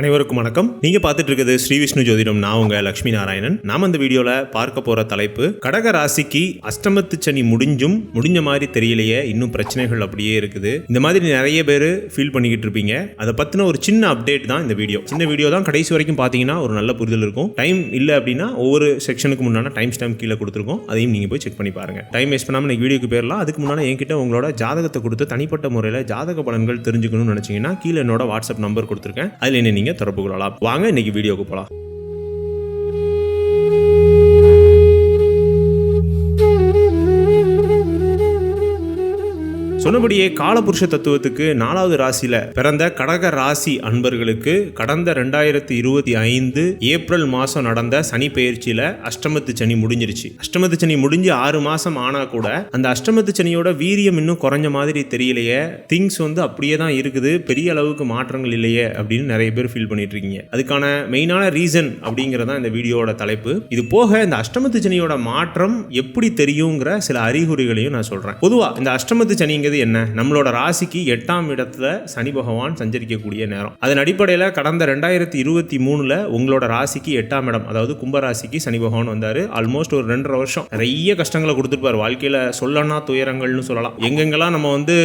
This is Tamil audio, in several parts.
அனைவருக்கும் வணக்கம். நீங்க பாத்துட்டு இருக்கிறது ஸ்ரீ விஷ்ணு ஜோதிடம். நான் உங்க லட்சுமி நாராயணன். நாம இந்த வீடியோல பார்க்க போற தலைப்பு கடக ராசிக்கு அஷ்டமத்து சனி முடிஞ்சும் முடிஞ்ச மாதிரி தெரியலையே இன்னும் பிரச்சனைகள் அப்படியே இருக்குது. இந்த மாதிரி நிறைய பேர் ஃபீல் பண்ணிக்கிட்டு இருப்பீங்க அதை பத்தின ஒரு சின்ன அப்டேட் தான் இந்த வீடியோ. சின்ன வீடியோ தான் கடைசி வரைக்கும் பார்த்தீங்கன்னா ஒரு நல்ல புரிதல் இருக்கும். டைம் இல்லை அப்படின்னா ஒவ்வொரு செக்ஷனுக்கு முன்னாடி டைம் ஸ்டாம்ப் கீழே கொடுத்துருக்கோம். அதையும் நீங்க போய் செக் பண்ணி பாருங்க. டைம் வேஸ்ட் பண்ணாம இன்னைக்கு வீடியோக்கு போயிடலாம் அதுக்கு முன்னாடி என்கிட்ட உங்களோட ஜாதகத்தை கொடுத்து தனிப்பட்ட முறையில் ஜாதக பலன்கள் தெரிஞ்சுக்கணும்னு நினைச்சீங்கன்னா கீழே என்னோட வாட்ஸ்அப் நம்பர் கொடுத்துருக்கேன். அதில் என்ன நீங்கள் தொடர்பு கொள்ளலாம். வாங்க இன்னைக்கு வீடியோக்கு போகலாம் சொன்னபடியே காலபுருஷ தத்துவத்துக்கு நாலாவது ராசியில பிறந்த கடக ராசி அன்பர்களுக்கு கடந்த ரெண்டாயிரத்தி இருபத்தி ஐந்து ஏப்ரல் மாசம் நடந்த சனி பயிற்சியில அஷ்டமத்து சனி முடிஞ்சிருச்சு. அஷ்டமத்து சனி முடிஞ்சு ஆறு மாசம் ஆனா கூட அந்த அஷ்டமத்து சனியோட வீரியம் இன்னும் குறைஞ்ச மாதிரி தெரியலையே. திங்ஸ் வந்து அப்படியே தான் இருக்குது. பெரிய அளவுக்கு மாற்றங்கள் இல்லையே அப்படின்னு நிறைய பேர் ஃபீல் பண்ணிட்டு இருக்கீங்க அதுக்கான மெயினான ரீசன் அப்படிங்கறதான் இந்த வீடியோவோட தலைப்பு. இது போக இந்த அஷ்டமத்து சனியோட மாற்றம் எப்படி தெரியுங்கிற சில அறிகுறிகளையும் நான் சொல்றேன். பொதுவா இந்த அஷ்டமத்து சனிங்கிறது என்ன? நம்மளோட ராசிக்கு எட்டாம் இடத்துல சனி பகவான் சஞ்சரிக்கக்கூடிய நேரம். அதன் அடிப்படையில் கடந்த ரெண்டாயிரத்தி இருபத்தி மூணுல உங்களோட ராசிக்கு எட்டாம் இடம் அதாவது கும்பராசிக்கு சனி பகவான் வந்தார். ஆல்மோஸ்ட் ஒரு ரெண்டரை வருஷம். நிறைய கஷ்டங்களை கொடுத்துருப்பாரு. வாழ்க்கையில் சொல்லனா துயரங்கள்னு சொல்லலாம். எங்கெங்கெல்லாம் நம்ம வந்து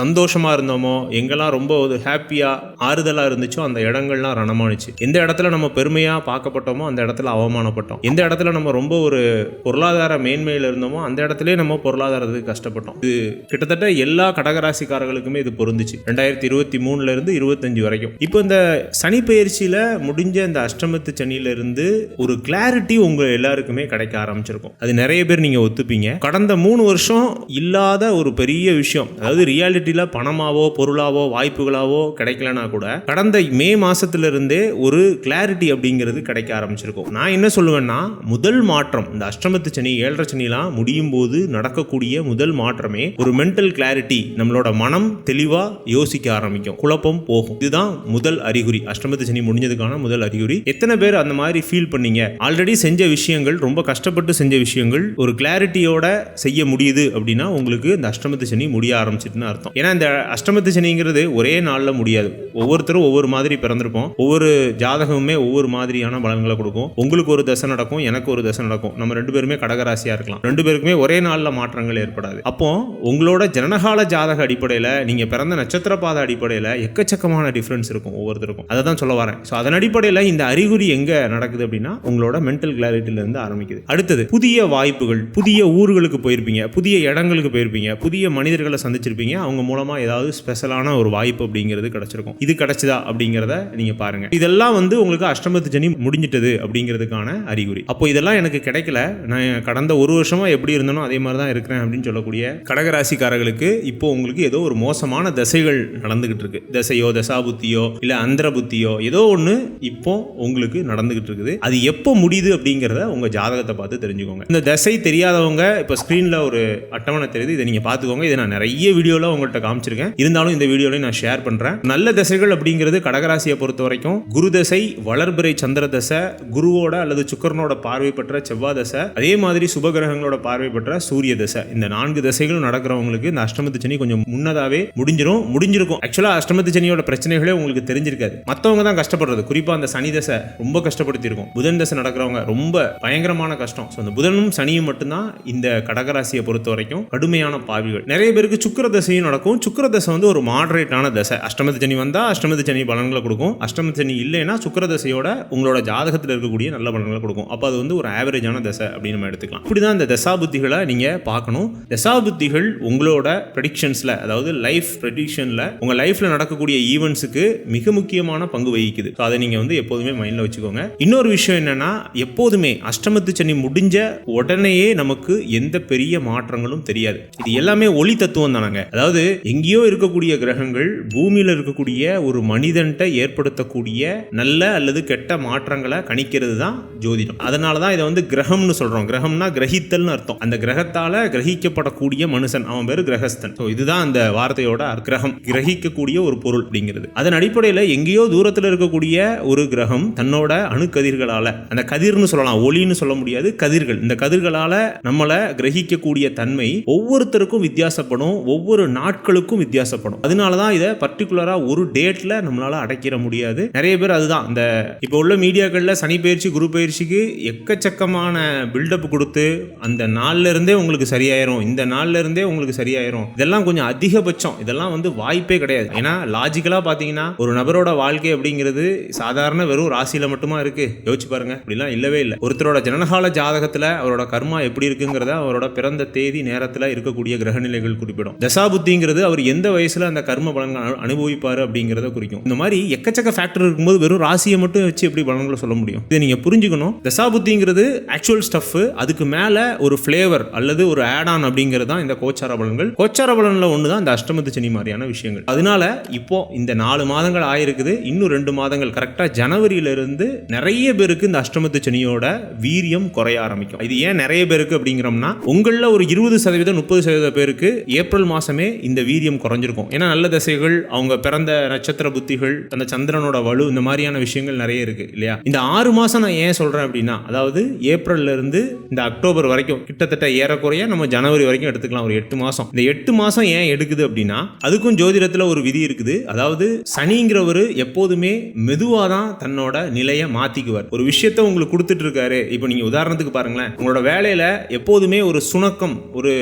சந்தோஷமா இருந்தோமோ எங்கெல்லாம் ரொம்ப ஒரு ஹாப்பியாக ஆறுதலாக இருந்துச்சோ அந்த இடங்கள்லாம் ரணமானுச்சு. எந்த இடத்துல நம்ம பெருமையாக பார்க்கப்பட்டோமோ அந்த இடத்துல அவமானப்பட்டோம். எந்த இடத்துல நம்ம ரொம்ப ஒரு பொருளாதார மேன்மையில் இருந்தோமோ அந்த இடத்துலயே நம்ம பொருளாதாரத்துக்கு கஷ்டப்பட்டோம். இது கிட்டத்தட்ட எல்லா கடகராசிக்காரர்களுக்குமே இது பொருந்துச்சு. ரெண்டாயிரத்தி இருபத்தி மூணுல இருந்து இருபத்தஞ்சு வரைக்கும். இப்போ இந்த சனி பயிற்சியில முடிஞ்ச இந்த அஷ்டமத்து சனியில இருந்து ஒரு கிளாரிட்டி உங்க எல்லாருக்குமே கிடைக்க ஆரம்பிச்சிருக்கும். அது நிறைய பேர் நீங்க ஒத்துப்பீங்க. கடந்த மூணு வருஷம் இல்லாத ஒரு பெரிய விஷயம் அதாவது ரியாலிட்டியில பணமாவோ பொருளாவோ வாய்ப்புகளாவோ கிடைக்கலனா கூட கடந்த மே மாசத்துல இருந்தே ஒரு கிளாரிட்டி அப்படிங்கிறது கிடைக்க ஆரம்பிச்சிருக்கும். நான் என்ன சொல்லுவேன்னா முதல் மாற்றம் இந்த அஷ்டமத்து சனி ஏழரை சனிலாம் முடியும் போது நடக்கக்கூடிய முதல் மாற்றமே ஒரு மென்டல் கிளாரிட்டி கிளாரிட்டி நம்மளோட மனம் தெளிவாக யோசிக்க ஆரம்பிக்கும். குழப்பம் போகும். இதுதான் முதல் அறிகுறி. அஷ்டமத்து சனி முடிஞ்சதுக்கான முதல் அறிகுறி. எத்தனை பேர் அந்த மாதிரி ஃபீல் பண்ணீங்க? ஆல்ரெடி செஞ்ச விஷயங்கள் ரொம்ப கஷ்டப்பட்டு செஞ்ச விஷயங்கள் ஒரு கிளாரிட்டியோட செய்ய முடியுது அப்படின்னா உங்களுக்கு இந்த அஷ்டமத்து சனி முடிய ஆரம்பிச்சிட்டுன்னு அர்த்தம். ஏன்னா இந்த அஷ்டமத்து சனிங்கிறது ஒரே நாளில் முடியாது. ஒவ்வொருத்தரும் ஒவ்வொரு மாதிரி பிறந்திருப்போம். ஒவ்வொரு ஜாதகமுமே ஒவ்வொரு மாதிரியான பலன்களை கொடுக்கும். உங்களுக்கு ஒரு தசை நடக்கும் எனக்கு ஒரு தசை நடக்கும். நம்ம ரெண்டு பேருமே கடகராசியாக இருக்கலாம். ரெண்டு பேருக்குமே ஒரே நாளில் மாற்றங்கள் ஏற்படாது. அப்போ உங்களோட ஜனனகால ஜாதக அடிப்படையில் நீங்கள் பிறந்த நட்சத்திர பாத அடிப்படையில் எக்கச்சக்கமான டிஃப்ரென்ஸ் இருக்கும் ஒவ்வொருத்தருக்கும். அதை தான் சொல்ல வரேன். ஸோ அதன் அடிப்படையில் இந்த அறிகுறி எங்கே நடக்குது அப்படின்னா உங்களோட மென்டல் கிளாரிட்டிலேருந்து ஆரம்பிக்குது. அடுத்தது புதிய வாய்ப்புகள் புதிய ஊர்களுக்கு போயிருப்பீங்க புதிய இடங்களுக்கு போயிருப்பீங்க புதிய மனிதர்களை சந்திச்சிருப்பீங்க அவங்க மூலமாக ஏதாவது ஸ்பெஷலான ஒரு வாய்ப்பு அப்படிங்கிறது கிடச்சிருக்கும். இது கிடச்சிதா அப்படிங்கிறத நீங்கள் பாருங்கள் இதெல்லாம் வந்து உங்களுக்கு அஷ்டமத்து ஜனி முடிஞ்சிட்டது அப்படிங்கிறதுக்கான அறிகுறி. அப்போ இதெல்லாம் எனக்கு கிடைக்கல. நான் கடந்த ஒரு வருஷமாக எப்படி இருந்தனோ அதே மாதிரி தான் இருக்கிறேன் அப்படின்னு சொல்லக்கூடிய கடகராசிக்காரர்களுக்கு இப்போ உங்களுக்கு ஏதோ ஒரு மோசமான தசைகள் நடந்துகிட்டு இருக்கு. திசையோ தசாபுத்தியோ இல்ல அந்தர புத்தியோ ஏதோ ஒன்று இப்போ உங்களுக்கு நடந்துகிட்டு இருக்குது. அது எப்போ முடியுது அப்படிங்கிறத உங்க ஜாதகத்தை பார்த்து தெரிஞ்சுக்கோங்க. இந்த தசை தெரியாதவங்க இப்போ ஸ்க்ரீனில் ஒரு அட்டவணை தெரியுது இதை நீங்க பார்த்துக்கோங்க. இதை நான் நிறைய வீடியோவில் உங்கள்கிட்ட காமிச்சிருக்கேன். இருந்தாலும் இந்த வீடியோலையும் நான் ஷேர் பண்றேன். நல்ல தசைகள் அப்படிங்கிறது கடகராசியை பொறுத்த வரைக்கும் குரு தசை வளர்பிறை சந்திர தசை குருவோட அல்லது சுக்கரனோட பார்வை பெற்ற செவ்வாய் தசை அதே மாதிரி சுபகிரகங்களோட பார்வை பெற்ற சூரிய தசை. இந்த நான்கு தசைகளும் நடக்கிறவங்களுக்கு இந்த அஷ்டமத்து சனி கொஞ்சம் முன்னதாகவே முடிஞ்சிடும் முடிஞ்சிருக்கும். ஆக்சுவலாக அஷ்டமத்து சனியோட பிரச்சனைகளே உங்களுக்கு தெரிஞ்சிருக்காது. மற்றவங்க தான் கஷ்டப்படுறது. குறிப்பாக அந்த சனி தசை ரொம்ப கஷ்டப்படுத்தி இருக்கும் புதன் தசை நடக்கிறவங்க ரொம்ப பயங்கரமான கஷ்டம். ஸோ அந்த புதனும் சனியும் மட்டும்தான் இந்த கடகராசியை பொறுத்த வரைக்கும் கடுமையான பாவிகள். நிறைய பேருக்கு சுக்கிர தசையும் நடக்கும். சுக்கர தசை வந்து ஒரு மாடரேட்டான தசை. அஷ்டமத்து சனி வந்தால் அஷ்டமத்து சனி பலன்களை கொடுக்கும். அஷ்டமத்து சனி இல்லைன்னா சுக்கர தசையோட உங்களோட ஜாதகத்தில் இருக்கக்கூடிய நல்ல பலன்களை கொடுக்கும். அப்போ அது வந்து ஒரு ஆவரேஜான தசை அப்படின்னு நம்ம எடுத்துக்கலாம். இப்படிதான் இந்த தசாபுத்திகளை நீங்கள் பார்க்கணும். தசா புத்திகள் உங்களோட ப்ரெடிக்ஷன்ஸில் அதாவது லைஃப் ப்ரெடிக்ஷனில் உங்கள் லைஃப்பில் நடக்கக்கூடிய ஈவெண்ட்ஸுக்கு மிக முக்கியமான பங்கு வகிக்குது. ஸோ அதை நீங்க வந்து எப்போதுமே மைண்ட்ல வச்சுக்கோங்க. இன்னொரு விஷயம் என்னன்னா எப்போதுமே அஷ்டமத்து சனி முடிஞ்ச உடனேயே நமக்கு எந்த பெரிய மாற்றங்களும் தெரியாது. இது எல்லாமே ஒளி தத்துவம் தானங்க. அதாவது எங்கேயோ இருக்கக்கூடிய கிரகங்கள் பூமியில இருக்கக்கூடிய ஒரு மனிதன்ட்ட ஏற்படுத்தக்கூடிய நல்ல அல்லது கெட்ட மாற்றங்களை கணிக்கிறது தான் ஜோதிடம். அதனால தான் இதை வந்து கிரகம்னு சொல்றோம். கிரகம்னா கிரகித்தல்னு அர்த்தம். அந்த கிரகத்தால கிரகிக்கப்படக்கூடிய மனுஷன். அவன் பேரு கிரக கிரகஸ்தன். ஸோ இதுதான் அந்த வார்த்தையோட அக்கிரகம் கிரகம் கிரகிக்கக்கூடிய ஒரு பொருள் அப்படிங்கிறது. அதன் அடிப்படையில் எங்கேயோ தூரத்தில் இருக்கக்கூடிய ஒரு கிரகம் தன்னோட அணுக்கதிர்களால் அந்த கதிர்னு சொல்லலாம் ஒளின்னு சொல்ல முடியாது கதிர்கள். இந்த கதிர்களால் நம்மளை கிரகிக்கக்கூடிய தன்மை ஒவ்வொருத்தருக்கும் வித்தியாசப்படும் ஒவ்வொரு நாட்களுக்கும் வித்தியாசப்படும். அதனால தான் இதை பர்டிகுலராக ஒரு டேட்டில் நம்மளால அடைக்கிற முடியாது. நிறைய பேர் அதுதான். இந்த இப்போ உள்ள மீடியாக்களில் சனி பயிற்சி குரு பயிற்சிக்கு எக்கச்சக்கமான பில்டப் கொடுத்து அந்த நாள்ல இருந்தே உங்களுக்கு சரியாயிரும் இந்த நாள்ல இருந்தே உங்களுக்கு சரியாயிரும். இதெல்லாம் கொஞ்சம் அதிகபட்சம். இதெல்லாம் வந்து வாய்ப்பே கிடையாது. ஏன்னா லாஜிக்கலா பாத்தீங்கன்னா ஒரு நபரோட வாழ்க்கை அப்படிங்கிறது சாதாரண வெறும் ராசியில மட்டுமா இருக்கு? யோசிச்சு பாருங்க. அப்படிலாம் இல்லவே இல்லை. ஒருத்தரோட ஜனகால ஜாதகத்துல அவரோட கர்மா எப்படி இருக்குங்கிறத அவரோட பிறந்த தேதி நேரத்துல இருக்கக்கூடிய கிரகநிலைகள் குறிப்பிடும். தசாபுத்திங்கிறது அவர் எந்த வயசுல அந்த கர்ம பலன்கள் அனுபவிப்பார் அனுபவிப்பாரு அப்படிங்கிறத குறிக்கும். இந்த மாதிரி எக்கச்சக்க ஃபேக்டர் இருக்கும்போது வெறும் ராசியை மட்டும் வச்சு எப்படி பலன்களை சொல்ல முடியும்? இதை நீங்க புரிஞ்சுக்கணும். தசாபுத்திங்கிறது ஆக்சுவல் ஸ்டஃப் அதுக்கு மேல ஒரு ஃபிளேவர் அல்லது ஒரு ஆட் ஆன் அப்படிங்கிறது தான் இந்த கோச்சார பலன்கள். கோச்சார ஒன்று தான் இந்த அஷ்டமத்து சனி மாதிரியான விஷயங்கள். அதனால இப்போ இந்த நாலு மாதங்கள் ஆயிருக்குது. இன்னும் ரெண்டு மாதங்கள் கரெக்டாக ஜனவரியிலிருந்து நிறைய பேருக்கு இந்த அஷ்டமத்து சனியோட வீரியம் குறைய ஆரம்பிக்கும். இது ஏன் நிறைய பேருக்கு அப்படிங்கிறோம்னா உங்களில் ஒரு இருபது சதவீதம் முப்பது சதவீத பேருக்கு ஏப்ரல் மாதமே இந்த வீரியம் குறைஞ்சிருக்கும். ஏன்னா நல்ல தசைகள் அவங்க பிறந்த நட்சத்திர புத்திகள் அந்த சந்திரனோட வலு இந்த மாதிரியான விஷயங்கள் நிறைய இருக்கு இல்லையா? இந்த ஆறு மாதம் நான் ஏன் சொல்கிறேன் அப்படின்னா அதாவது ஏப்ரல்ல இருந்து இந்த அக்டோபர் வரைக்கும் கிட்டத்தட்ட ஏறக்குறைய நம்ம ஜனவரி வரைக்கும் எடுத்துக்கலாம் ஒரு எட்டு மாதம் இந்த எட்டு மாதம் ஏன் எடுக்குது அப்படின்னா அதுக்கும் ஜோதிடத்தில் ஒரு விதி இருக்குது. அதாவது சனிங்கிறவர் எப்போதுமே மெதுவாக தான் தன்னோட நிலையை மாற்றிக்குவார் ஒரு விஷயத்த உங்களுக்கு கொடுத்துட்டு இருக்காரு இப்போ நீங்கள் உதாரணத்துக்கு பாருங்களேன். உங்களோட வேலையில் எப்போதுமே ஒரு சுணக்கம் ஒரு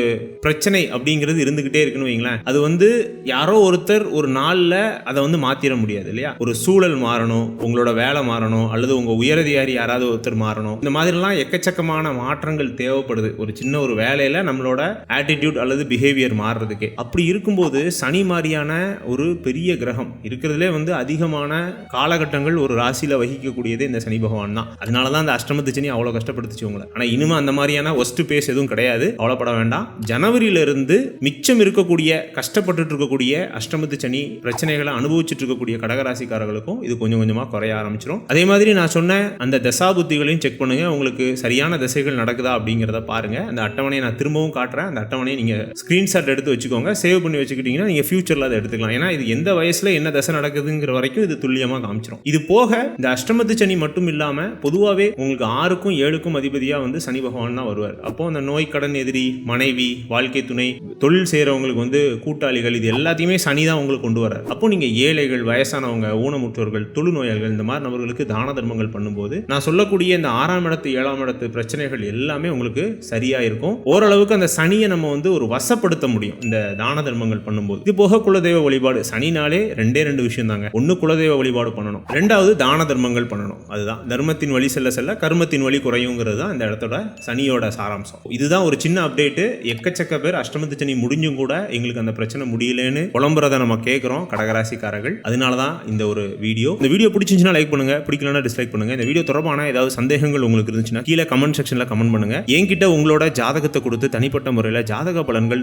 பிரச்சனை அப்படிங்கிறது இருந்துக்கிட்டே இருக்குன்னு வைங்களேன். அது வந்து யாரோ ஒருத்தர் ஒரு நாளில் அதை வந்து மாற்றிட முடியாது இல்லையா? ஒரு சூழல் மாறணும் உங்களோட வேலை மாறணும் அல்லது உங்கள் உயரதிகாரி யாராவது ஒருத்தர் மாறணும். இந்த மாதிரிலாம் எக்கச்சக்கமான மாற்றங்கள் தேவைப்படுது. ஒரு சின்ன ஒரு வேலையில் நம்மளோட ஆட்டிடியூட் அல்லது பிஹேவியர் மாறுறதுக்கு. அப்படி இருக்கும்போது சனி மாதிரியான ஒரு பெரிய கிரகம் இருக்கிறதுலே வந்து அதிகமான காலகட்டங்கள் ஒரு ராசியில் வகிக்கக்கூடியதே இந்த சனி பகவான் தான். அதனால தான் அந்த அஷ்டமத்து சனி அவ்வளோ கஷ்டப்படுத்துச்சு உங்களை. ஆனால் இனிமே அந்த மாதிரியான ஒஸ்ட் பேஸ் எதுவும் கிடையாது. அவ்வளோப்பட வேண்டாம். ஜனவரியிலிருந்து மிச்சம் இருக்கக்கூடிய கஷ்டப்பட்டுட்டு இருக்கக்கூடிய அஷ்டமத்து சனி பிரச்சனைகளை அனுபவிச்சுட்டு இருக்கக்கூடிய கடகராசிக்காரர்களுக்கும் இது கொஞ்சம் கொஞ்சமாக குறைய ஆரம்பிச்சிடும் அதே மாதிரி நான் சொன்ன அந்த தசாபுத்திகளையும் செக் பண்ணுங்க. உங்களுக்கு சரியான திசைகள் நடக்குதா அப்படிங்கிறத பாருங்க. அந்த அட்டவணையை நான் திரும்பவும் காட்டுறேன். அந்த அட்டவணையை நீங்கள் ஸ்க்ரீன்ஷாட் எடுத்து வச்சுக்கோங்க. சேவ் பண்ணி வச்சுக்கிட்டீங்கன்னா நீங்கள் ஃபியூச்சரில் அதை எடுத்துக்கலாம். ஏன்னா இது எந்த வயசில் என்ன தசை நடக்குதுங்கிற வரைக்கும் இது துல்லியமாக காமிச்சிடும் இது போக இந்த அஷ்டமத்து சனி மட்டும் இல்லாமல் பொதுவாகவே உங்களுக்கு ஆறுக்கும் ஏழுக்கும் அதிபதியாக வந்து சனி பகவான் தான் வருவார். அப்போ அந்த நோய் கடன் எதிரி மனைவி வாழ்க்கை துணை தொழில் செய்கிறவங்களுக்கு வந்து கூட்டாளிகள் இது எல்லாத்தையுமே சனி தான் உங்களுக்கு கொண்டு வரார் அப்போ நீங்கள் ஏழைகள் வயசானவங்க ஊனமுற்றோர்கள் தொழுநோயாளிகள் இந்த மாதிரி நபர்களுக்கு தான தர்மங்கள் பண்ணும்போது நான் சொல்லக்கூடிய இந்த ஆறாம் இடத்து ஏழாம் இடத்து பிரச்சனைகள் எல்லாமே உங்களுக்கு சரியாக இருக்கும். ஓரளவுக்கு அந்த சனியை நம்ம வந்து ஒரு வசப்படுத்த முடியும். இந்த தான தர்மங்கள் பண்ணும்போது. இது போக குலதெய்வ வழிபாடு. சனினாலே ரெண்டே ரெண்டு விஷயம் தாங்க ஒன்று குலதெய்வ வழிபாடு பண்ணணும். ரெண்டாவது தான தர்மங்கள் பண்ணணும். அதுதான். தர்மத்தின் வழி செல்ல செல்ல கர்மத்தின் வழி குறையுங்கிறது தான் இந்த இடத்தோட சனியோட சாராம்சம். இதுதான் ஒரு சின்ன அப்டேட்டு எக்கச்சக்க பேர் அஷ்டமத்து சனி முடிஞ்சும் கூட எங்களுக்கு அந்த பிரச்சனை முடியலன்னு புலம்புறதை நம்ம கேட்குறோம் கடகராசிக்காரர்கள். அதனால தான் இந்த ஒரு வீடியோ இந்த வீடியோ பிடிச்சிருந்துச்சுன்னா லைக் பண்ணுங்க. பிடிக்கலன்னா டிஸ்லைக் பண்ணுங்க. இந்த வீடியோ தொடர்பான ஏதாவது சந்தேகங்கள் உங்களுக்கு இருந்துச்சுன்னா கீழே கமெண்ட் செக்ஷனில் கமெண்ட் பண்ணுங்க. என்கிட்ட உங்களோட ஜாதகத்தை கொடுத்து தனிப்பட்ட முறையில் ஜாதக பலன்கள்